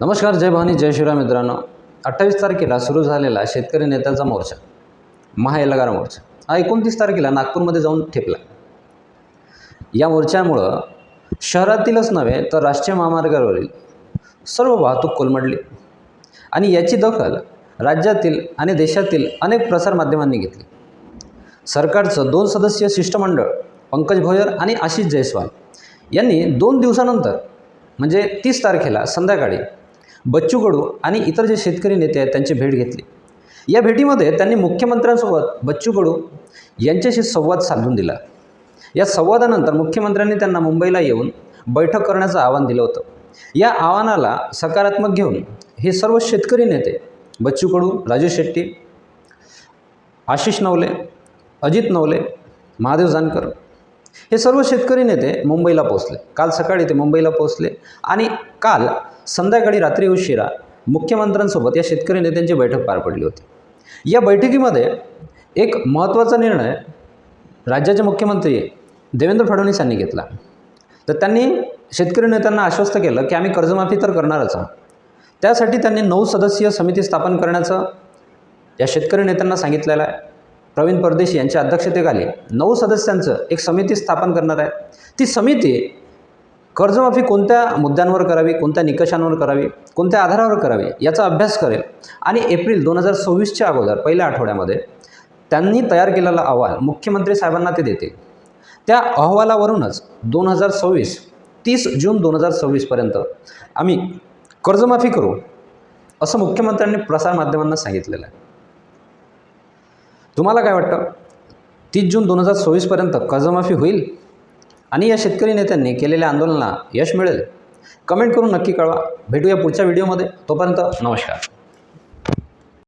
नमस्कार जय भवानी जय शिवराय मित्रांनो. अठ्ठावीस तारखेला सुरू झालेला शेतकरी नेत्यांचा मोर्चा महाएलगार मोर्चा. हा एकोणतीस तारखेला नागपूरमध्ये जाऊन ठेपला. या मोर्चामुळं शहरातीलच नव्हे तर राष्ट्रीय महामार्गावरील सर्व वाहतूक कोलमडली. आणि याची दखल राज्यातील आणि देशातील अनेक प्रसारमाध्यमांनी घेतली. सरकारचं दोन सदस्यीय शिष्टमंडळ पंकज भोयर आणि आशिष जयस्वाल यांनी दोन दिवसानंतर म्हणजे तीस तारखेला संध्याकाळी बच्चू कडू आणि इतर जे शेतकरी नेते आहेत त्यांची भेट घेतली. या भेटीमध्ये त्यांनी मुख्यमंत्र्यांसोबत बच्चू कडू यांच्याशी संवाद साधून दिला. या संवादानंतर मुख्यमंत्र्यांनी त्यांना मुंबईला येऊन बैठक करण्याचं आवाहन दिलं होतं. या आव्हानाला सकारात्मक घेऊन हे सर्व शेतकरी नेते बच्चू कडू राजू शेट्टी आशिष नवले अजित नवले महादेव जानकर हे सर्व शेतकरी नेते मुंबईला पोचले काल सकाळी ते मुंबईला पोचले आणि काल संध्याकाळी रात्री उशिरा मुख्यमंत्र्यांसोबत या शेतकरी नेत्यांची बैठक पार पडली होती. या बैठकीमध्ये एक महत्त्वाचा निर्णय राज्याचे मुख्यमंत्री देवेंद्र फडणवीस यांनी घेतला. तर त्यांनी शेतकरी नेत्यांना आश्वस्त केलं की आम्ही कर्जमाफी तर करणारच आहोत. त्यासाठी त्यांनी नऊ सदस्यीय समिती स्थापन करण्याचं या शेतकरी नेत्यांना सांगितलेलं आहे. प्रवीण परदेशी यांच्या अध्यक्षतेखाली नऊ सदस्यांचं एक समिती स्थापन करणार आहे. ती समिती कर्जमाफी कोणत्या मुद्द्यांवर करावी कोणत्या निकषांवर करावी कोणत्या आधारावर करावी याचा अभ्यास करेल. आणि एप्रिल दोन हजार सव्वीसच्या अगोदर पहिल्या आठवड्यामध्ये त्यांनी तयार केलेला अहवाल मुख्यमंत्री साहेबांना ते देतील. त्या अहवालावरूनच दोन हजार सव्वीस तीस जून दोन हजार सव्वीसपर्यंत आम्ही कर्जमाफी करू असं मुख्यमंत्र्यांनी प्रसारमाध्यमांना सांगितलेलं आहे. तुम्हाला काय वाटतं? तीस जून दोन हजार सव्वीसपर्यंत कर्जमाफी होईल? आणि या शेतकरी नेत्यांनी केलेल्या आंदोलनाला यश मिळेल? कमेंट करून नक्की कळवा. भेटूया पुढच्या व्हिडिओमध्ये. तोपर्यंत नमस्कार.